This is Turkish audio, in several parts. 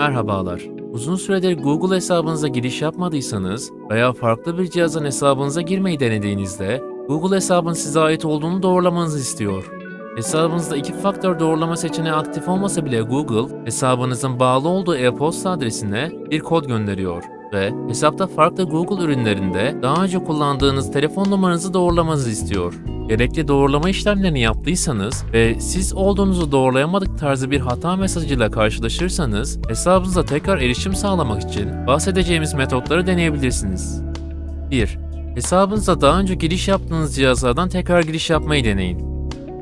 Merhabalar. Uzun süredir Google hesabınıza giriş yapmadıysanız veya farklı bir cihazın hesabınıza girmeyi denediğinizde Google hesabın size ait olduğunu doğrulamanızı istiyor. Hesabınızda iki faktör doğrulama seçeneği aktif olmasa bile Google, hesabınızın bağlı olduğu e-posta adresine bir kod gönderiyor ve hesapta farklı Google ürünlerinde daha önce kullandığınız telefon numaranızı doğrulamanızı istiyor. Gerekli doğrulama işlemlerini yaptıysanız ve siz olduğunuzu doğrulayamadık tarzı bir hata mesajıyla karşılaşırsanız hesabınıza tekrar erişim sağlamak için bahsedeceğimiz metotları deneyebilirsiniz. 1. Hesabınıza daha önce giriş yaptığınız cihazlardan tekrar giriş yapmayı deneyin.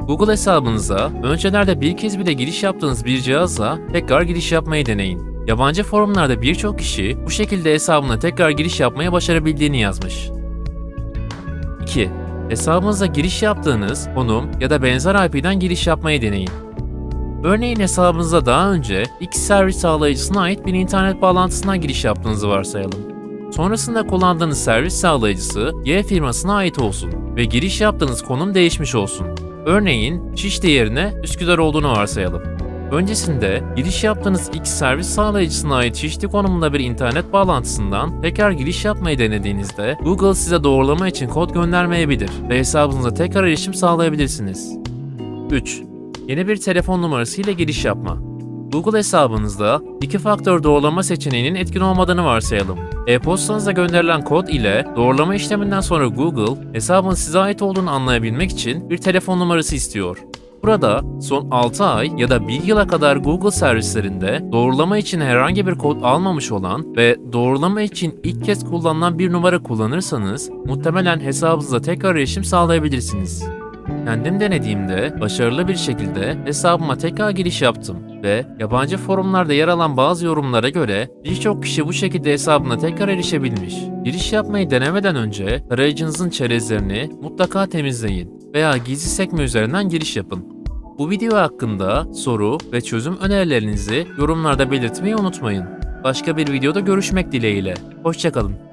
Google hesabınıza öncelerde bir kez bile giriş yaptığınız bir cihazla tekrar giriş yapmayı deneyin. Yabancı forumlarda birçok kişi bu şekilde hesabına tekrar giriş yapmaya başarabildiğini yazmış. 2. Hesabınıza giriş yaptığınız konum ya da benzer IP'den giriş yapmayı deneyin. Örneğin hesabınıza daha önce X servis sağlayıcısına ait bir internet bağlantısından giriş yaptığınızı varsayalım. Sonrasında kullandığınız servis sağlayıcısı Y firmasına ait olsun ve giriş yaptığınız konum değişmiş olsun. Örneğin Şişli yerine Üsküdar olduğunu varsayalım. Öncesinde giriş yaptığınız X servis sağlayıcısına ait Şişli konumunda bir internet bağlantısından tekrar giriş yapmayı denediğinizde Google size doğrulama için kod göndermeyebilir ve hesabınıza tekrar erişim sağlayabilirsiniz. 3. Yeni bir telefon numarası ile giriş yapma. Google hesabınızda iki faktör doğrulama seçeneğinin etkin olmadığını varsayalım. E-postanıza gönderilen kod ile doğrulama işleminden sonra Google, hesabın size ait olduğunu anlayabilmek için bir telefon numarası istiyor. Burada son 6 ay ya da 1 yıla kadar Google servislerinde doğrulama için herhangi bir kod almamış olan ve doğrulama için ilk kez kullanılan bir numara kullanırsanız muhtemelen hesabınıza tekrar erişim sağlayabilirsiniz. Kendim denediğimde başarılı bir şekilde hesabıma tekrar giriş yaptım ve yabancı forumlarda yer alan bazı yorumlara göre birçok kişi bu şekilde hesabına tekrar erişebilmiş. Giriş yapmayı denemeden önce tarayıcınızın çerezlerini mutlaka temizleyin veya gizli sekme üzerinden giriş yapın. Bu video hakkında soru ve çözüm önerilerinizi yorumlarda belirtmeyi unutmayın. Başka bir videoda görüşmek dileğiyle. Hoşçakalın.